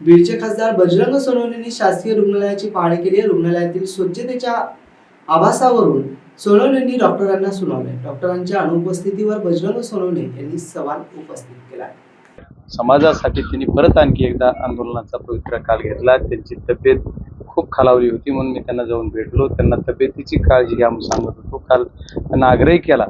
बीडचे खासदार बजरंग सोनवणेंनी शासकीय रुग्णालयाची पाहणी केली. रुग्णालयातील स्वच्छतेच्या आभासावरून सोनवणेंनी डॉक्टरांना सुनावले. डॉक्टरांच्या अनुपस्थितीवर बजरंग सोनवणे यांनी सवाल उपस्थित केला. समाजासाठी त्यांनी परत आणखी एकदा आंदोलनाचा पवित्र काल घेतला. त्यांची तब्येत खूप खालावली होती म्हणून मी त्यांना जाऊन भेटलो. त्यांना तब्येतीची काळजी घ्या म्हणून सांगत होतो. काल त्यांना आग्रही केला.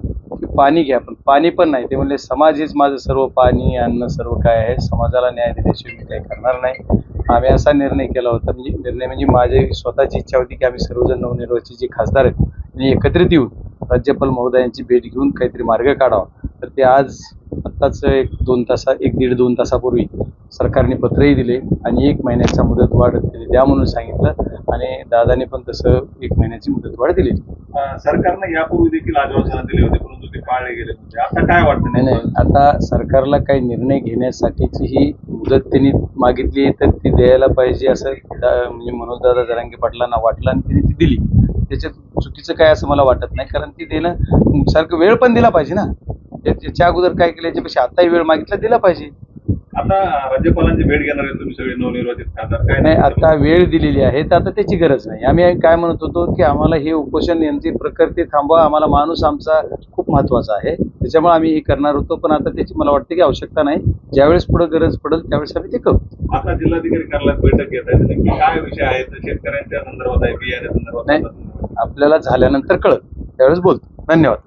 पाणी घ्या पण पाणी पण नाही. ते म्हणले समाज हेच माझं सर्व पाणी अन्न सर्व काय आहे? समाजाला न्याय दिल्याशिवाय मी काही करणार नाही. आम्ही असा निर्णय केला होता. म्हणजे निर्णय म्हणजे माझी स्वतःची इच्छा होती की आम्ही सर्वजण नवनिर्वाचित जे खासदार आहेत त्यांनी एकत्रित येऊन राज्यपाल महोदयांची भेट घेऊन काहीतरी मार्ग काढावा. तर ते आज आत्ताच एक दोन तासा एक दीड दोन तासापूर्वी सरकारने पत्रही दिले आणि एक महिन्याचा मुदत वाढ दिली. द्या म्हणून सांगितलं आणि दादाने पण तसं एक महिन्याची मुदत वाढ दिली सरकारने सरकारनं यापूर्वी देखील आश्वासनं दिली होती परंतु ते पाळले गेले होते. आता काय वाटतं नाही नाही. आता सरकारला काही निर्णय घेण्यासाठीची ही मुदत त्यांनी मागितली तर ती द्यायला पाहिजे असं म्हणजे मनोजदादा जरांगे पाटलांना वाटलं आणि त्यांनी ती दिली. त्याच्यात चुकीचं काय असं मला वाटत नाही कारण ती देणं सारखं वेळ पण दिला पाहिजे ना. त्या- त्याच्या अगोदर काय केलं याच्यापेक्षा आताही वेळ मागितला दिला पाहिजे. आता राज्यपालांची भेट घेणार आहे तुम्ही सगळे नवनिर्वाचित खासदार काय नाही आता वेळ दिलेली आहे तर आता त्याची गरज नाही. आम्ही काय म्हणत होतो की आम्हाला हे उपोषण यांची प्रकृती थांबवा आम्हाला माणूस आमचा खूप महत्त्वाचा आहे. त्याच्यामुळे आम्ही हे करणार होतो पण आता त्याची मला वाटते की आवश्यकता नाही. ज्यावेळेस पुढे गरज पडेल त्यावेळेस आम्ही ते करू. आता जिल्हाधिकारी कार्यालयात बैठक घेत आहे नक्की काय विषय आहेत शेतकऱ्यांच्या संदर्भात आहे बियाण्या संदर्भात नाही? आपल्याला झाल्यानंतर कळत त्यावेळेस बोलतो. धन्यवाद.